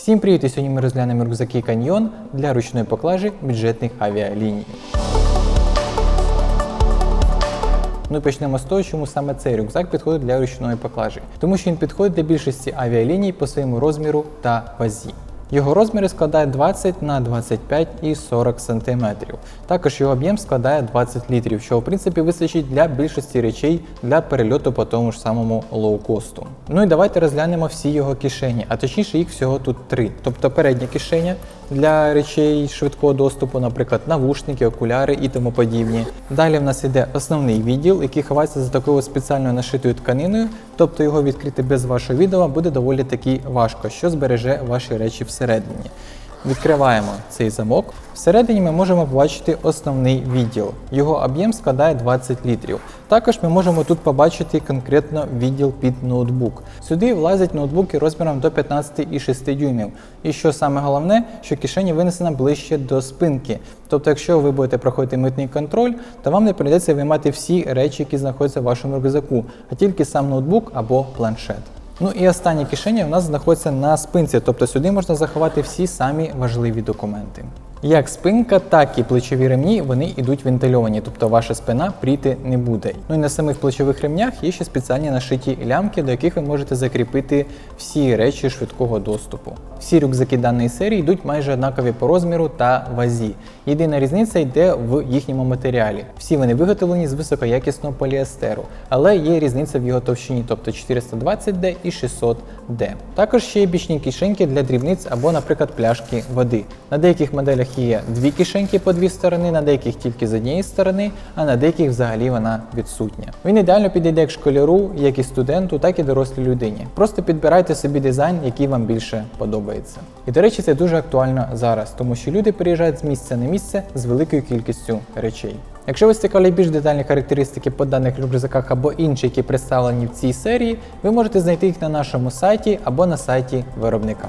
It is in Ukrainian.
Всім привіт! І сьогодні ми розглянемо рюкзаки каньйон для ручної поклажі бюджетних авіаліній. Ну і почнемо з того, чому саме цей рюкзак підходить для ручної поклажі. Тому що він підходить для більшості авіаліній по своєму розміру та вазі. Його розміри складають 20 на 25 і 40 см. Також його об'єм складає 20 літрів, що в принципі вистачить для більшості речей для перельоту по тому ж самому лоукосту. Ну і давайте розглянемо всі його кишені, а точніше їх всього тут три. Тобто передня кишеня для речей швидкого доступу, наприклад, навушники, окуляри і тому подібні. Далі в нас іде основний відділ, який ховається за такою спеціально нашитою тканиною, тобто його відкрити без вашого відео буде доволі таки важко, що збереже ваші речі всередині. Відкриваємо цей замок. Всередині ми можемо побачити основний відділ. Його об'єм складає 20 літрів. Також ми можемо тут побачити конкретно відділ під ноутбук. Сюди влазять ноутбуки розміром до 15,6 дюймів. І що саме головне, що кишені винесена ближче до спинки. Тобто, якщо ви будете проходити митний контроль, то вам не прийдеться виймати всі речі, які знаходяться в вашому рюкзаку, а тільки сам ноутбук або планшет. Ну і останнє кишеня у нас знаходиться на спинці, тобто сюди можна заховати всі самі важливі документи. Як спинка, так і плечові ремні вони йдуть вентильовані, тобто ваша спина пріти не буде. Ну і на самих плечових ремнях є ще спеціальні нашиті лямки, до яких ви можете закріпити всі речі швидкого доступу. Всі рюкзаки даної серії йдуть майже однакові по розміру та вазі. Єдина різниця йде в їхньому матеріалі. Всі вони виготовлені з високоякісного поліестеру, але є різниця в його товщині, тобто 420D і 600D. Також ще є бічні кишеньки для дрібниць або, наприклад, пляшки води. На деяких моделях є дві кишеньки по дві сторони, на деяких тільки з однієї сторони, а на деяких взагалі вона відсутня. Він ідеально підійде як школяру, як і студенту, так і дорослій людині. Просто підбирайте собі дизайн, який вам більше подобається. І до речі, це дуже актуально зараз, тому що люди переїжджають з місця на місце з великою кількістю речей. Якщо вас цікавлять більш детальні характеристики по даних рюкзаках або інші, які представлені в цій серії, ви можете знайти їх на нашому сайті або на сайті виробника.